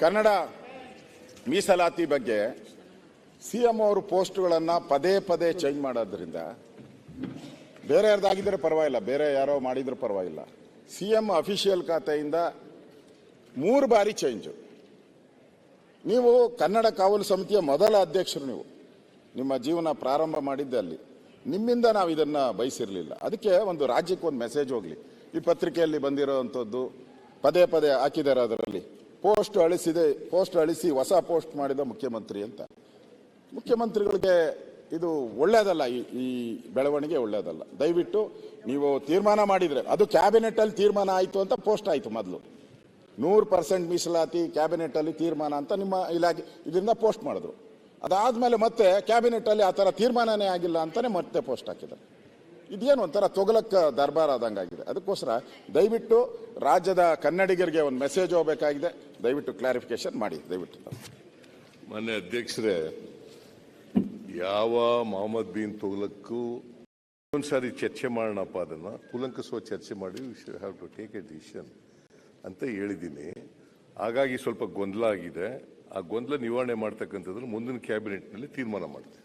ಕನ್ನಡ ಮೀಸಲಾತಿ ಬಗ್ಗೆ C M ಅವರು ಪೋಸ್ಟ್ಗಳನ್ನು ಪದೇ ಪದೇ ಚೇಂಜ್ ಮಾಡೋದ್ರಿಂದ ಬೇರೆ ಯಾರ್ದಾಗಿದ್ದರೆ ಪರವಾಗಿಲ್ಲ, ಬೇರೆ ಯಾರೋ ಮಾಡಿದರೂ ಪರವಾಗಿಲ್ಲ. ಸಿ ಎಂ ಅಫಿಷಿಯಲ್ ಖಾತೆಯಿಂದ ಮೂರು ಬಾರಿ ಚೇಂಜು. ನೀವು ಕನ್ನಡ ಕಾವಲು ಸಮಿತಿಯ ಮೊದಲ ಅಧ್ಯಕ್ಷರು ನೀವು. ನಿಮ್ಮ ಜೀವನ ಪ್ರಾರಂಭ ಮಾಡಿದ್ದೆ ಅಲ್ಲಿ. ನಿಮ್ಮಿಂದ ನಾವು ಇದನ್ನು ಬಯಸಿರಲಿಲ್ಲ. ಅದಕ್ಕೆ ಒಂದು ರಾಜ್ಯಕ್ಕೆ ಒಂದು ಮೆಸೇಜ್ ಹೋಗಲಿ. ಈ ಪತ್ರಿಕೆಯಲ್ಲಿ ಬಂದಿರೋವಂಥದ್ದು ಪದೇ ಪದೇ ಹಾಕಿದ್ದಾರೆ ಅದರಲ್ಲಿ. ಪೋಸ್ಟ್ ಅಳಿಸಿದೆ, ಪೋಸ್ಟ್ ಅಳಿಸಿ ಹೊಸ ಪೋಸ್ಟ್ ಮಾಡಿದ ಮುಖ್ಯಮಂತ್ರಿ ಅಂತ. ಮುಖ್ಯಮಂತ್ರಿಗಳಿಗೆ ಇದು ಒಳ್ಳೆಯದಲ್ಲ ಈ ಈ ಬೆಳವಣಿಗೆ ಒಳ್ಳೆಯದಲ್ಲ ದಯವಿಟ್ಟು ನೀವು ತೀರ್ಮಾನ ಮಾಡಿದರೆ, ಅದು ಕ್ಯಾಬಿನೆಟಲ್ಲಿ ತೀರ್ಮಾನ ಆಯಿತು ಅಂತ ಪೋಸ್ಟ್ ಆಯಿತು ಮೊದಲು. ನೂರು ಪರ್ಸೆಂಟ್ ಮೀಸಲಾತಿ ಕ್ಯಾಬಿನೆಟ್ ಅಲ್ಲಿ ತೀರ್ಮಾನ ಅಂತ ನಿಮ್ಮ ಇಲಾಖೆ ಇದರಿಂದ ಪೋಸ್ಟ್ ಮಾಡಿದ್ರು. ಅದಾದಮೇಲೆ ಮತ್ತೆ ಕ್ಯಾಬಿನೆಟಲ್ಲಿ ಆ ಥರ ತೀರ್ಮಾನನೇ ಆಗಿಲ್ಲ ಅಂತಲೇ ಮತ್ತೆ ಪೋಸ್ಟ್ ಹಾಕಿದ್ದಾರೆ. ಇದೇನು ಒಂಥರ ತೊಗಲಕ್ಕ ದರ್ಬಾರ್ ಆದಂಗಾಗಿದೆ. ಅದಕ್ಕೋಸ್ಕರ ದಯವಿಟ್ಟು ರಾಜ್ಯದ ಕನ್ನಡಿಗರಿಗೆ ಒಂದು ಮೆಸೇಜ್ ಹೋಗಬೇಕಾಗಿದೆ. ದಯವಿಟ್ಟು ಕ್ಲಾರಿಫಿಕೇಶನ್ ಮಾಡಿ, ದಯವಿಟ್ಟು. ಮಾನ್ಯ ಅಧ್ಯಕ್ಷರೇ, ಯಾವ ಮೊಹಮ್ಮದ್ ಬಿನ್ ತುಗ್ಲಕ್ಕೂ ಒಂದ್ಸಾರಿ ಚರ್ಚೆ ಮಾಡೋಣಪ್ಪ ಅದನ್ನ. ಕುಲಂಕಸುವ ಚರ್ಚೆ ಮಾಡಿ have to take a decision ಅಂತ ಹೇಳಿದ್ದೀನಿ. ಹಾಗಾಗಿ ಸ್ವಲ್ಪ ಗೊಂದಲ ಆಗಿದೆ. ಆ ಗೊಂದಲ ನಿವಾರಣೆ ಮಾಡ್ತಕ್ಕಂಥದ್ದು ಮುಂದಿನ ಕ್ಯಾಬಿನೆಟ್ನಲ್ಲಿ ತೀರ್ಮಾನ ಮಾಡ್ತೀವಿ